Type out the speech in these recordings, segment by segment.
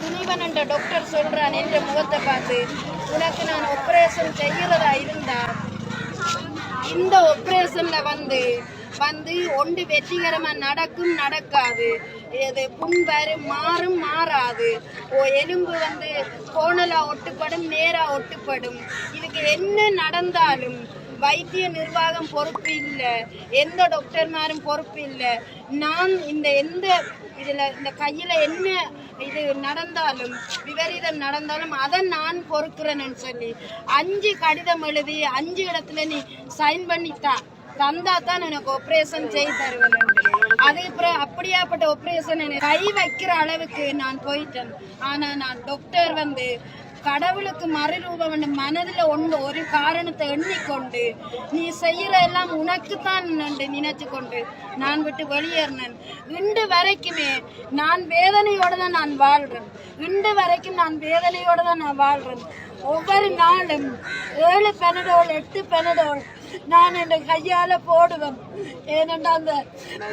துணிவன் என்ற டாக்டர் சொல்றான் என்ற முகத்தை பார்த்து உனக்கு நான் ஆப்ரேஷன் செய்யறதா இருந்தா? இந்த ஆப்ரேஷன்ல வந்து வந்து ஒன்று வெற்றிகரமாக நடக்கும் நடக்காது. இது புண் வரும் மாறும் மாறாது. ஓ எலும்பு வந்து கோணலாக ஒட்டுப்படும் நேராக ஒட்டுப்படும். இதுக்கு என்ன நடந்தாலும் வைத்திய நிர்வாகம் பொறுப்பு இல்லை. எந்த டாக்டர்மாரும் பொறுப்பு இல்லை. நான் இந்த எந்த இதில் இந்த கையில் என்ன இது நடந்தாலும் விபரீதம் நடந்தாலும் அதை நான் பொறுக்கிறேன்னு சொல்லி அஞ்சு கடிதம் எழுதி அஞ்சு இடத்துல நீ சைன் பண்ணித்தா தந்தா தான் எனக்கு ஆப்ரேஷன் செய்து தருவேன் அதுக்கப்புறம் அப்படியாப்பட்ட ஆப்ரேஷன் கை வைக்கிற அளவுக்கு நான் போயிட்டேன். ஆனால் நான் டாக்டர் வந்து கடவுளுக்கு மறுரூபம் மனதில் ஒன்று ஒரு காரணத்தை எண்ணிக்கொண்டு நீ செய்கிற எல்லாம் உனக்குத்தான் நினைச்சு கொண்டு நான் விட்டு வெளியேறினேன். இன்று வரைக்குமே நான் வேதனையோடு தான் நான் வாழ்கிறேன் இன்று வரைக்கும் நான் வேதனையோடு தான் நான் வாழ்கிறேன் ஒவ்வொரு நாளும் ஏழு பெனடோல் எட்டு பெனடோல் நான் என் கையால போடுவேன். ஏனென்றா அந்த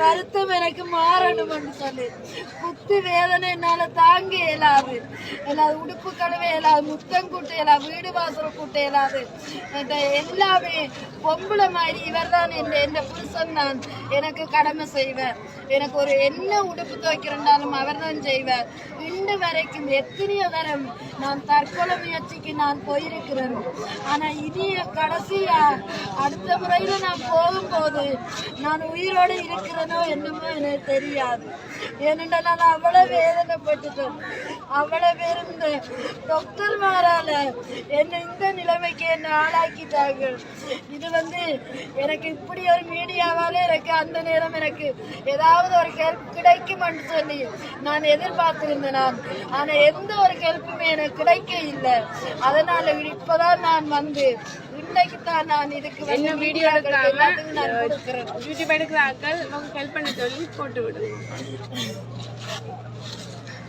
வருத்தம் எனக்கு மாறணும்னு சொல்லி. குத்து வேதனை என்னால தாங்க இயலாது. இயலாது உடுப்பு கழுவ இயலாது முத்தம் கூட்ட இயலாது வீடு வாசல் கூட்ட இயலாது. இந்த எல்லாமே பொம்பளை மாதிரி இவர் தான் என் என் புருஷன் தான் எனக்கு கடமை செய்வார் எனக்கு ஒரு என்ன உடுப்பு துவைக்கிறண்டாலும் அவர் தான் செய்வார் இன்று வரைக்கும் எத்தனையோ தரம் நான் தற்கொலை முயற்சிக்கு நான் போயிருக்கிறேன். ஆனால் இனி கடைசியா அடுத்த முறையில நான் போகும்போது நான் உயிரோடு இருக்கிறேனோ என்னமோ எனக்கு தெரியாது. ஏனென்றால் நான் அவ்வளோ வேதனைப்பட்டுட்டேன். அவ்வளவு இருந்த டாக்டர் மாறால என்னை இந்த நிலைமைக்கு என்னை ஆளாக்கிட்டாங்க இது வந்து எனக்கு இப்படி ஒரு மீடியாவால எனக்கு அந்த நேரம் எனக்கு ஏதாவது ஒரு ஹெல்ப் கிடைக்கும்னு சொல்லி நான் எதிர்பார்த்திருந்தேன் நான் ஆனா எந்த ஒரு ஹெல்ப்புமே எனக்கு கிடைக்க இல்லை. அதனால இப்பதான் நான் வந்து இன்னைக்கு தான் நான் இதுக்கு என்ன வீடியோ எடுக்கிறாங்க? யூடியூப் எடுக்கிறார்கள். உங்களுக்கு ஹெல்ப் பண்ண சொல்லி போட்டு விடுங்க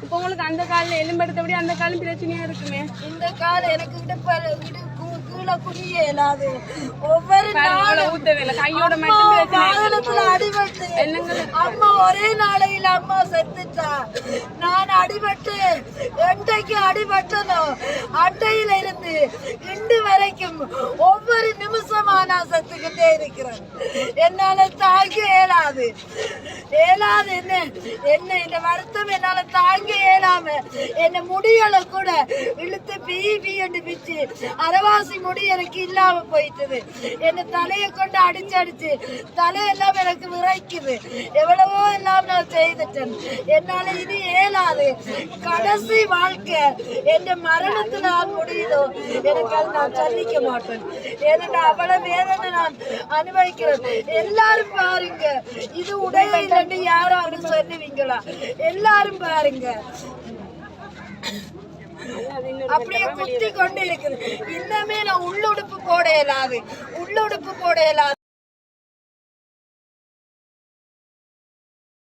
இப்போ உங்களுக்கு அந்த காலில் எலும்பெடுத்தபடி அந்த காலம் பிரச்சனையா இருக்குமே? இந்த காலம் எனக்கு இடுப்பு கீழே குனிய இயலாது. ஒவ்வொரு கையோட வாகனத்துல அடிபட்டு அம்மா ஒரே நாளையில அம்மா செத்துட்டா. நான் அடிபட்டு எண்டைக்கு அடிபட்டனோ அட்டையில இருந்து இன்று வரைக்கும் ஒவ்வொரு நிமிஷமா நான் செத்துக்கிட்டே இருக்கிறேன். என்னால தாங்க இயலாது. ஏலாது என்ன? என்ன இந்த வருத்தம் என்னால தாங்க ஏலாம என்ன முடியல கூட. இழுத்து பீ பீ என்று பிச்சு அரவாசி முடி எனக்கு இல்லாம போயிட்டது. என்ன தலையை கொண்டு அடிச்சு அடிச்சு தலையெல்லாம் எனக்கு விரைக்குது. எவ்வளவோ எல்லாம் நான் செய்துட்டேன். என்னால இனி ஏலாது கடைசி வாழ்க்கை என் மரணத்துல முடியுதோ எனக்கு அது நான் சந்திக்க மாட்டேன். ஏன்னா அவ்வளவு வேதனை நான் அனுபவிக்கிறேன். எல்லாரும் பாருங்க. இது உடைய யாரும் யாராவது சொல்லுவீங்களா? எல்லாரும் பாருங்க. அப்படியே குத்தி கொண்டு இருக்குது. இன்னமே நான் உள்ளுடுப்பு போட இயலாது உள்ளுடுப்பு போட இயலாது